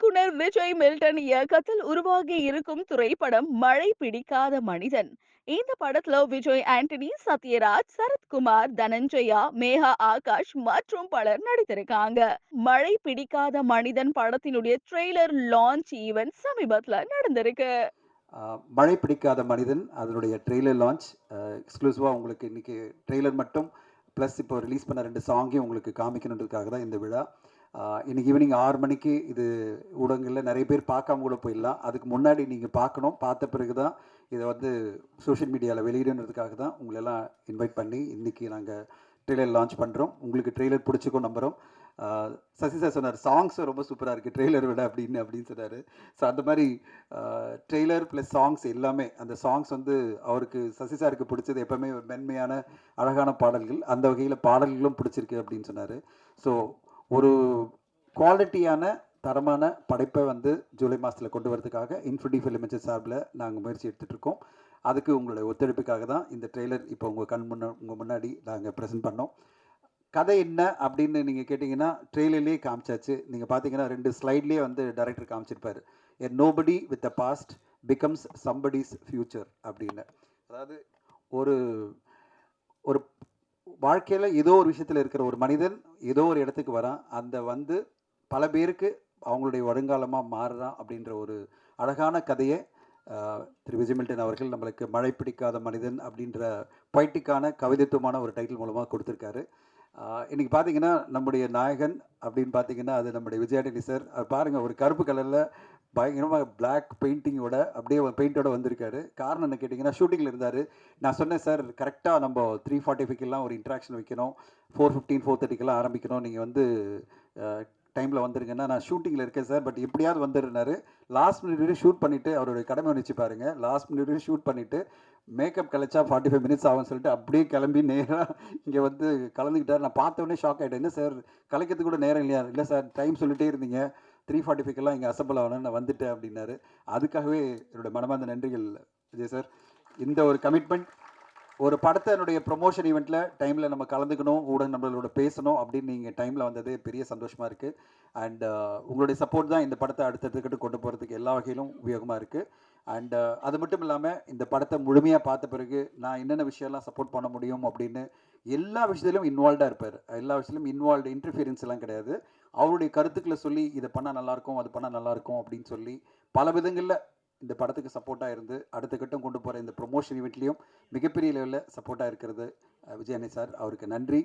இயக்குனர் விஜய் மில்டன் இயக்கத்தில் உருவாகி இருக்கும் திரைப்படம் மழை பிடிக்காத மனிதன் இந்த படத்துல விஜய் ஆண்டனி சத்யராஜ் சரத்குமார் தனஞ்சயா மேகா ஆகாஷ் மற்றும் பலர் நடித்திருக்காங்க. மழை பிடிக்காத மனிதன் படத்தினுடைய ட்ரெய்லர் லான்ச் ஈவென்ட் சமீபத்துல நடந்திருக்கு. மழை பிடிக்காத மனிதன் அதனுடைய ட்ரெய்லர் லான்ச் எக்ஸ்க்ளூசிவாக உங்களுக்கு இன்றைக்கி ட்ரெய்லர் மட்டும் ப்ளஸ் இப்போ ரிலீஸ் பண்ண ரெண்டு சாங்கையும் உங்களுக்கு காமிக்கணுன்றதுக்காக தான் இந்த விழா. இன்னைக்கு ஈவினிங் ஆறு மணிக்கு இது ஊடகங்களில் நிறைய பேர் பார்க்காம கூட போயிடலாம். அதுக்கு முன்னாடி நீங்கள் பார்க்கணும். பார்த்த பிறகு தான் இதை வந்து சோஷியல் மீடியாவில் வெளியிடணுன்றதுக்காக தான் உங்களெல்லாம் இன்வைட் பண்ணி இன்றைக்கி நாங்கள் ட்ரெய்லர் லான்ச் பண்ணுறோம் உங்களுக்கு ட்ரெய்லர் பிடிச்சிக்கும் நம்புகிறோம் சசி சார் சொன்னார் சாங்ஸும் ரொம்ப சூப்பராக இருக்குது ட்ரெய்லர் விட அப்படின்னு அப்படின்னு சொன்னார். ஸோ அந்த மாதிரி ட்ரெய்லர் ப்ளஸ் சாங்ஸ் எல்லாமே அந்த சாங்ஸ் வந்து அவருக்கு சசி சாருக்கு பிடிச்சது எப்போவுமே ஒரு மென்மையான அழகான பாடல்கள். அந்த வகையில் பாடல்களும் பிடிச்சிருக்கு அப்படின்னு சொன்னார். ஸோ ஒரு குவாலிட்டியான தரமான படைப்பை வந்து ஜூலை மாதத்தில் கொண்டு வரதுக்காக இன்ஃபினிட்டி ஃபிலிமேச்சர் சார்பில் நாங்கள் முயற்சி எடுத்துகிட்டு இருக்கோம். அதுக்கு உங்களுடைய ஒத்துழைப்புக்காக தான் இந்த ட்ரெய்லர் இப்போ உங்கள் கண் முன்ன உங்கள் முன்னாடி நாங்கள் ப்ரெசென்ட் பண்ணோம். கதை என்ன அப்படின்னு நீங்கள் கேட்டிங்கன்னா ட்ரெய்லர்லேயே காமிச்சாச்சு. நீங்கள் பார்த்தீங்கன்னா ரெண்டு ஸ்லைட்லேயே வந்து director காமிச்சிருப்பார். A nobody with the past becomes somebody's future அப்படின்னு. அதாவது ஒரு வாழ்க்கையில் ஏதோ ஒரு விஷயத்தில் இருக்கிற ஒரு மனிதன் ஏதோ ஒரு இடத்துக்கு வரான். அந்த வந்து பல பேருக்கு அவங்களுடைய வருங்காலமாக மாறுறான் அப்படின்ற ஒரு அழகான கதையை திரு விஜயமில்டன் அவர்கள் நம்மளுக்கு மழை பிடிக்காத மனிதன் அப்படின்ற பொய்ட்டிக்கான கவிதைத்துவமான ஒரு டைட்டில் மூலமாக கொடுத்துருக்காரு. இன்றைக்கி பார்த்தீங்கன்னா நம்முடைய நாயகன் அப்படின்னு பார்த்தீங்கன்னா அது நம்முடைய விஜயாடனி சார் பாருங்கள் ஒரு கருப்பு கலரில் பயங்கரமாக பிளாக் பெயிண்டிங்கோட அப்படியே பெயிண்டோட வந்திருக்காரு. காரணம் என்ன கேட்டிங்கன்னா ஷூட்டிங்கில் இருந்தார். நான் சொன்னேன் சார் கரெக்டாக நம்ம த்ரீ ஃபார்ட்டி ஃபைவ்க்கெல்லாம் ஒரு இன்ட்ராக்ஷன் வைக்கணும். ஃபோர் ஃபிஃப்டீன் ஃபோர் தேர்ட்டிக்கெல்லாம் ஆரம்பிக்கணும். நீங்கள் வந்து டைமில் வந்துருங்கன்னா நான் ஷூட்டிங்கில் இருக்கேன் சார். பட் எப்படியாவது வந்துருந்தாரு லாஸ்ட் மினிட் வரையும் ஷூட் பண்ணிவிட்டு அவருடைய கடமை வச்சு பாருங்கள் லாஸ்ட் மினிட் வரையும் ஷூட் பண்ணிவிட்டு மேக்கப் கழிச்சா ஃபார்ட்டி ஃபைவ் மினிட்ஸ் ஆகும்னு சொல்லிட்டு அப்படியே கிளம்பி நேராக இங்கே வந்து கலந்துக்கிட்டார். நான் பார்த்த உடனே ஷாக் ஆகிட்டேன் என்ன சார் கலைக்கிறதுக்கு கூட நேரம் இல்லையா? இல்லை சார் டைம் சொல்லிட்டே இருந்தீங்க. த்ரீ ஃபார்ட்டி ஃபைவ்க்கெல்லாம் இங்கே அசம்பிள் ஆகணும் நான் வந்துட்டேன் அப்படின்னாரு. அதுக்காகவே என்னோட மனமார்ந்த நன்றிகள் விஜய் சார். இந்த ஒரு கமிட்மெண்ட் ஒரு படத்தினுடைய ப்ரொமோஷன் ஈவெண்ட்டில் டைமில் நம்ம கலந்துக்கணும் ஊடக நம்மளோட பேசணும் அப்படின்னு நீங்கள் டைமில் வந்தது பெரிய சந்தோஷமாக இருக்குது அண்ட் uh, உங்களுடைய சப்போர்ட் தான் இந்த படத்தை அடுத்தடுத்துக்கிட்டு கொண்டு போகிறதுக்கு எல்லா வகையிலும் உபயோகமாக இருக்குது அண்ட் uh, அது மட்டும் இல்லாமல் இந்த படத்தை முழுமையாக பார்த்த பிறகு நான் என்னென்ன விஷயம்லாம் சப்போர்ட் பண்ண முடியும் அப்படின்னு எல்லா விஷயத்திலும் இன்வால்வ்டாக இருப்பார். எல்லா விஷயத்திலும் இன்வால்வ்டு இன்டர்ஃபியரன்ஸ் எல்லாம் கிடையாது. அவருடைய கருத்துக்களை சொல்லி இதை பண்ணால் நல்லாயிருக்கும் அது பண்ணால் நல்லாயிருக்கும் அப்படின்னு சொல்லி பல விதங்களில் இந்த படத்துக்கு சப்போர்ட்டாக இருந்து அடுத்த கட்டம் கொண்டு போகிற இந்த ப்ரொமோஷன் ஈவெண்ட்லேயும் மிகப்பெரிய லெவலில் சப்போர்ட்டாக இருக்கிறது விஜயனை சார். அவருக்கு நன்றி.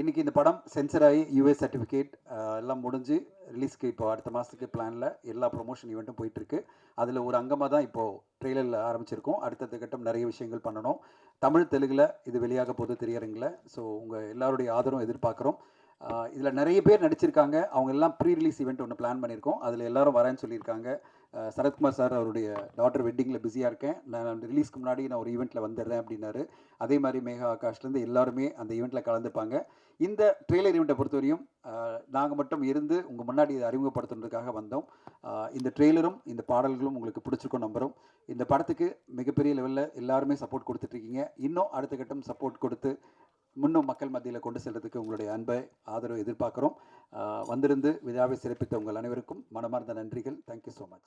இன்றைக்கி இந்த படம் சென்சர் ஆகி யூஎஸ் சர்டிஃபிகேட் எல்லாம் முடிஞ்சு ரிலீஸ்க்கு இப்போ அடுத்த மாதத்துக்கு பிளானில் எல்லா ப்ரொமோஷன் ஈவெண்ட்டும் போயிட்டுருக்கு அதில் ஒரு அங்கமாக தான் இப்போது ட்ரெய்லரில் ஆரம்பிச்சிருக்கோம். அடுத்தடுத்த கட்டம் நிறைய விஷயங்கள் பண்ணணும். தமிழ் தெலுங்கில் இது வெளியாக போது திரையரங்கில். ஸோ உங்கள் எல்லாருடைய ஆதரவும் எதிர்பார்க்குறோம். இதில் நிறைய பேர் நடிச்சிருக்காங்க. அவங்க எல்லாம் ப்ரீ ரிலீஸ் ஈவெண்ட் ஒன்று பிளான் பண்ணியிருக்கோம். அதில் எல்லாரும் வரேன்னு சொல்லியிருக்காங்க. சரத்குமார் சார் அவருடைய டாட்டர் வெட்டிங்கில் பிஸியாக இருக்கேன். நான் ரிலீஸ்க்கு முன்னாடி நான் ஒரு ஈவெண்ட்டில் வந்துடுறேன் அப்படின்னாரு. அதே மாதிரி மேகா ஆகாஷ்லேருந்து எல்லாருமே அந்த ஈவெண்ட்டில் கலந்துப்பாங்க. இந்த ட்ரெய்லர் ஈவெண்ட்டை பொறுத்தவரையும் நாங்கள் மட்டும் இருந்து உங்கள் முன்னாடி இதை அறிமுகப்படுத்துறதுக்காக வந்தோம். இந்த ட்ரெய்லரும் இந்த பாடல்களும் உங்களுக்கு பிடிச்சிருக்கும் நம்புகிறோம் இந்த படத்துக்கு மிகப்பெரிய லெவலில் எல்லாருமே சப்போர்ட் கொடுத்துட்ருக்கீங்க இன்னும் அடுத்த கட்டம் சப்போர்ட் கொடுத்து முன்னும் மக்கள் மத்தியில் கொண்டு செல்றதுக்கு உங்களுடைய அன்பை ஆதரவு எதிர்பார்க்குறோம். வந்திருந்து விழாவை சிறப்பித்த உங்கள் அனைவருக்கும் மனமார்ந்த நன்றிகள். Thank you so much